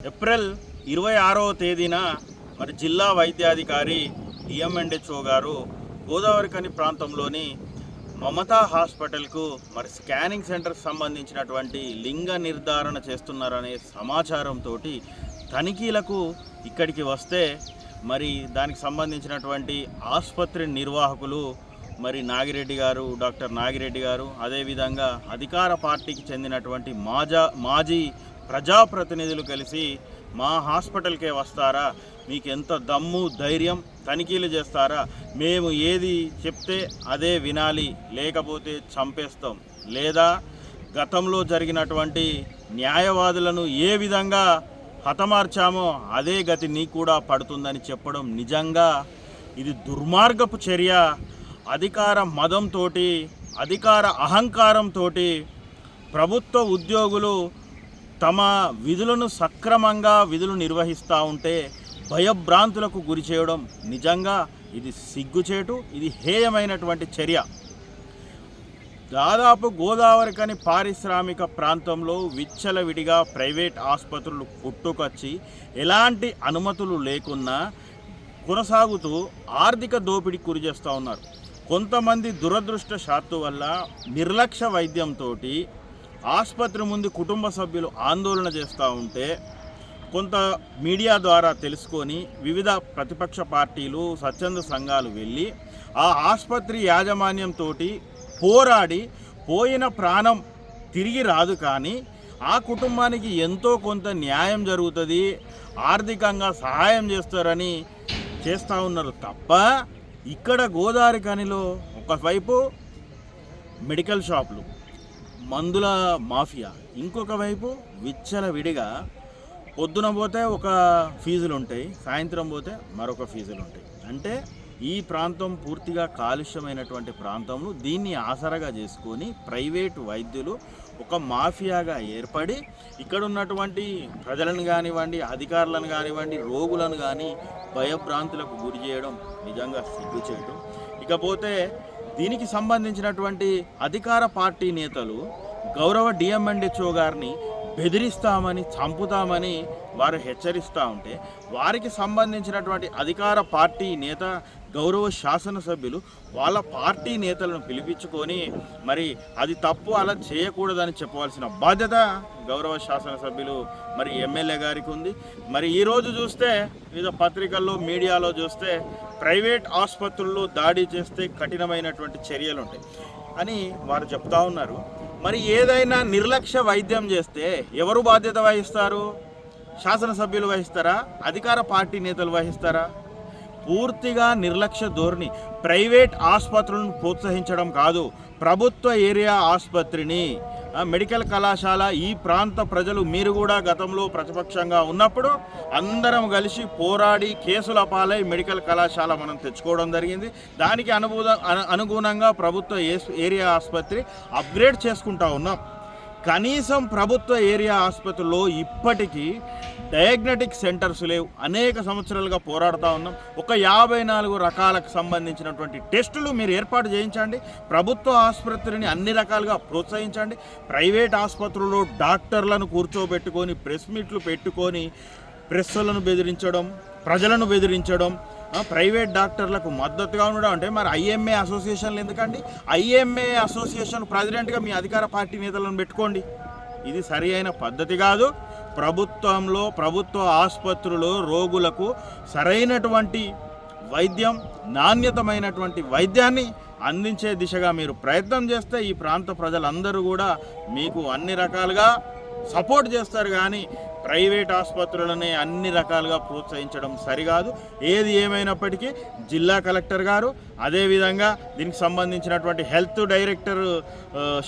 April ఇరవై ఆరవ తేదీన మరి జిల్లా వైద్యాధికారి డిఎంఎన్హెచ్ఓ గారు గోదావరికని ప్రాంతంలోని మమతా హాస్పిటల్కు మరి స్కానింగ్ సెంటర్కి సంబంధించినటువంటి లింగ నిర్ధారణ చేస్తున్నారనే సమాచారంతో తనిఖీలకు ఇక్కడికి వస్తే మరి దానికి సంబంధించినటువంటి ఆసుపత్రి నిర్వాహకులు మరి నాగిరెడ్డి గారు డాక్టర్ నాగిరెడ్డి గారు అదేవిధంగా అధికార పార్టీకి చెందినటువంటి మాజా మాజీ ప్రజాప్రతినిధులు కలిసి మా హాస్పిటల్కే వస్తారా? మీకు ఎంత దమ్ము ధైర్యం తనిఖీలు చేస్తారా? మేము ఏది చెప్తే అదే వినాలి లేకపోతే చంపేస్తాం. లేదా గతంలో జరిగినటువంటి న్యాయవాదులను ఏ విధంగా హతమార్చామో అదే గతి నీ కూడా పడుతుందని చెప్పడం నిజంగా ఇది దుర్మార్గపు చర్య. అధికార మదంతో అధికార అహంకారంతో ప్రభుత్వ ఉద్యోగులు తమ విధులను సక్రమంగా విధులు నిర్వహిస్తూ ఉంటే భయభ్రాంతులకు గురి చేయడం నిజంగా ఇది సిగ్గుచేటు ఇది హేయమైనటువంటి చర్య. దాదాపు గోదావరికని పారిశ్రామిక ప్రాంతంలో విచ్చలవిడిగా ప్రైవేట్ ఆసుపత్రులు పుట్టుకొచ్చి ఎలాంటి అనుమతులు లేకున్నా కొనసాగుతూ ఆర్థిక దోపిడీ గురి చేస్తూ ఉన్నారు. కొంతమంది దురదృష్ట శాత్తు వల్ల నిర్లక్ష్య వైద్యంతో ఆసుపత్రి ముందు కుటుంబ సభ్యులు ఆందోళన చేస్తూ ఉంటే కొంత మీడియా ద్వారా తెలుసుకొని వివిధ ప్రతిపక్ష పార్టీలు స్వచ్ఛంద సంఘాలు వెళ్ళి ఆ ఆసుపత్రి యాజమాన్యంతో పోరాడి పోయిన ప్రాణం తిరిగి రాదు కానీ ఆ కుటుంబానికి ఎంతో కొంత న్యాయం జరుగుతుంది ఆర్థికంగా సహాయం చేస్తారని చేస్తూ ఉన్నారు తప్ప ఇక్కడ గోదావరి కనిలో ఒకవైపు మెడికల్ షాపులు మందుల మాఫియా. ఇంకొక వైపు విచ్చల విడిగా పొద్దున పోతే ఒక ఫీజులు ఉంటాయి సాయంత్రం పోతే మరొక ఫీజులు ఉంటాయి. అంటే ఈ ప్రాంతం పూర్తిగా కాలుష్యమైనటువంటి ప్రాంతంలో దీన్ని ఆసరగా చేసుకొని ప్రైవేటు వైద్యులు ఒక మాఫియాగా ఏర్పడి ఇక్కడ ఉన్నటువంటి ప్రజలను కానివ్వండి అధికారులను కానివ్వండి రోగులను కానీ భయభ్రాంతులకు గురి చేయడం నిజంగా సిగ్గు చేయడం ఇకపోతే దీనికి సంబంధించినటువంటి అధికార పార్టీ నేతలు గౌరవ డిఎంఎన్హెచ్ఓ గారిని బెదిరిస్తామని చంపుతామని వారు హెచ్చరిస్తూ ఉంటే వారికి సంబంధించినటువంటి అధికార పార్టీ నేత గౌరవ శాసనసభ్యులు వాళ్ళ పార్టీ నేతలను పిలిపించుకొని మరి అది తప్పు అలా చేయకూడదని చెప్పవలసిన బాధ్యత గౌరవ శాసనసభ్యులు మరి ఎమ్మెల్యే గారికి ఉంది. మరి ఈరోజు చూస్తే వివిధ పత్రికల్లో మీడియాలో చూస్తే ప్రైవేట్ ఆసుపత్రుల్లో దాడి చేస్తే కఠినమైనటువంటి చర్యలు ఉంటాయి అని వారు చెప్తా ఉన్నారు. మరి ఏదైనా నిర్లక్ష్య వైద్యం చేస్తే ఎవరు బాధ్యత వహిస్తారు? శాసనసభ్యులు వహిస్తారా? అధికార పార్టీ నేతలు వహిస్తారా? పూర్తిగా నిర్లక్ష్య ధోరణి ప్రైవేట్ ఆసుపత్రులను ప్రోత్సహించడం కాదు ప్రభుత్వ ఏరియా ఆసుపత్రిని మెడికల్ కళాశాల ఈ ప్రాంత ప్రజలు మీరు కూడా గతంలో ప్రతిపక్షంగా ఉన్నప్పుడు అందరం కలిసి పోరాడి కేసుల పాలై మెడికల్ కళాశాల మనం తెచ్చుకోవడం జరిగింది. దానికి అనుభూత అనుగుణంగా ప్రభుత్వ ఏరియా ఆసుపత్రి అప్గ్రేడ్ చేసుకుంటా ఉన్నాం. కనీసం ప్రభుత్వ ఏరియా ఆసుపత్రిలో ఇప్పటికీ డయాగ్నటిక్ సెంటర్స్ లేవు. అనేక సంవత్సరాలుగా పోరాడుతూ ఉన్నాం. ఒక యాభై నాలుగు రకాలకు సంబంధించినటువంటి టెస్టులు మీరు ఏర్పాటు చేయించండి. ప్రభుత్వ ఆసుపత్రిని అన్ని రకాలుగా ప్రోత్సహించండి. ప్రైవేట్ ఆసుపత్రుల్లో డాక్టర్లను కూర్చోబెట్టుకొని ప్రెస్ మీట్లు పెట్టుకొని ప్రెస్లను బెదిరించడం ప్రజలను బెదిరించడం ప్రైవేట్ డాక్టర్లకు మద్దతుగా ఉండడం అంటే మరి ఐఎంఏ అసోసియేషన్లు ఎందుకండి? ఐఎంఏ అసోసియేషన్ ప్రెసిడెంట్గా మీ అధికార పార్టీ నేతలను పెట్టుకోండి. ఇది సరి అయిన పద్ధతి కాదు. ప్రభుత్వంలో ప్రభుత్వ ఆసుపత్రులు రోగులకు సరైనటువంటి వైద్యం నాణ్యతమైనటువంటి వైద్యాన్ని అందించే దిశగా మీరు ప్రయత్నం చేస్తే ఈ ప్రాంత ప్రజలందరూ కూడా మీకు అన్ని రకాలుగా సపోర్ట్ చేస్తారు. కానీ ప్రైవేట్ ఆసుపత్రులని అన్ని రకాలుగా ప్రోత్సహించడం సరికాదు. ఏది ఏమైనప్పటికీ జిల్లా కలెక్టర్ గారు అదేవిధంగా దీనికి సంబంధించినటువంటి హెల్త్ డైరెక్టర్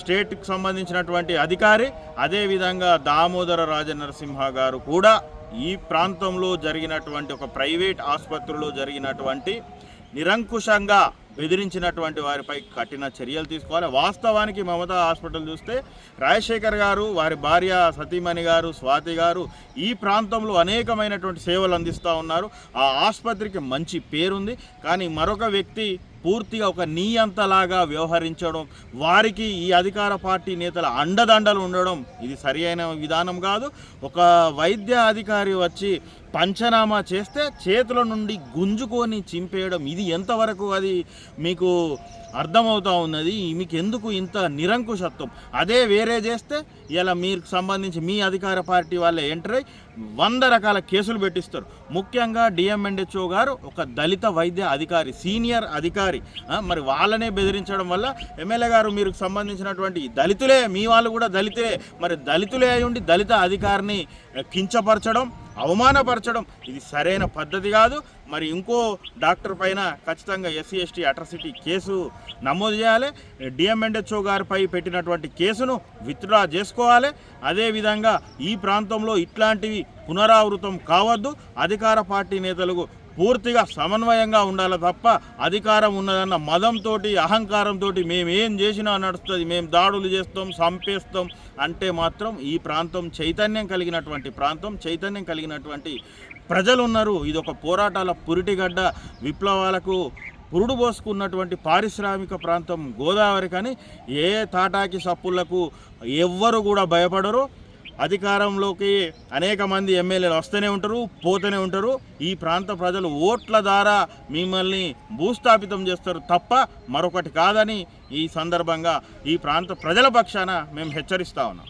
స్టేట్కి సంబంధించినటువంటి అధికారి అదేవిధంగా దామోదర రాజనరసింహ గారు కూడా ఈ ప్రాంతంలో జరిగినటువంటి ఒక ప్రైవేట్ ఆసుపత్రిలో జరిగినటువంటి నిరంకుశంగా బెదిరించినటువంటి వారిపై కఠిన చర్యలు తీసుకోవాలి. వాస్తవానికి మమతా హాస్పిటల్ చూస్తే రాజశేఖర్ గారు వారి భార్య సతీమణి గారు స్వాతి గారు ఈ ప్రాంతంలో అనేకమైనటువంటి సేవలు అందిస్తూ ఉన్నారు. ఆ ఆసుపత్రికి మంచి పేరుంది. కానీ మరొక వ్యక్తి పూర్తిగా ఒక నీయంతలాగా వ్యవహరించడం వారికి ఈ అధికార పార్టీ నేతల అండదండలు ఉండడం ఇది సరి అయిన విధానం కాదు. ఒక వైద్య అధికారి వచ్చి పంచనామా చేస్తే చేతుల నుండి గుంజుకొని చింపేయడం. ఇది ఎంతవరకు అది మీకు అర్థమవుతా ఉన్నది? మీకు ఎందుకు ఇంత నిరంకుశత్వం? అదే వేరే చేస్తే ఇలా మీకు సంబంధించి మీ అధికార పార్టీ వాళ్ళే ఎంటర్ అయ్యి వంద రకాల కేసులు పెట్టిస్తారు. ముఖ్యంగా డిఎంఎన్హెచ్ఓ గారు ఒక దళిత వైద్య అధికారి సీనియర్ అధికారి. మరి వాళ్ళనే బెదిరించడం వల్ల ఎమ్మెల్యే గారు మీరు సంబంధించినటువంటి దళితులే మీ వాళ్ళు కూడా దళితులే. మరి దళితులే అయి ఉండి దళిత అధికారిని కించపరచడం అవమానపరచడం ఇది సరైన పద్ధతి కాదు. మరి ఇంకో డాక్టర్ పైన ఖచ్చితంగా ఎస్సీ ఎస్టీ అట్రసిటీ కేసు నమోదు చేయాలి. డిఎంఎండ్హెచ్ఓ గారిపై పెట్టినటువంటి కేసును విత్డ్రా చేసుకోవాలి. అదేవిధంగా ఈ ప్రాంతంలో ఇట్లాంటివి పునరావృతం కావద్దు. అధికార పార్టీ నేతలకు పూర్తిగా సమన్వయంగా ఉండాలి తప్ప అధికారం ఉన్నదన్న మదంతో అహంకారంతో మేము ఏం చేసినా నడుస్తుంది. మేము దాడులు చేస్తాం సంపేస్తాం అంటే మాత్రం ఈ ప్రాంతం చైతన్యం కలిగినటువంటి ప్రాంతం చైతన్యం కలిగినటువంటి ప్రజలు ఉన్నారు ఇది ఒక పోరాటాల పురిటిగడ్డ. విప్లవాలకు పురుడు పోసుకున్నటువంటి పారిశ్రామిక ప్రాంతం గోదావరి కానీ ఏ తాటాకి సప్పులకు ఎవ్వరు కూడా భయపడరు. అధికారంలోకి అనేక మంది ఎమ్మెల్యేలు వస్తూనే ఉంటారు పోతూనే ఉంటారు. ఈ ప్రాంత ప్రజలు ఓట్ల ద్వారా మిమ్మల్ని భూస్థాపితం చేస్తారు తప్ప మరొకటి కాదని ఈ సందర్భంగా ఈ ప్రాంత ప్రజల పక్షాన మేము హెచ్చరిస్తా ఉన్నాం.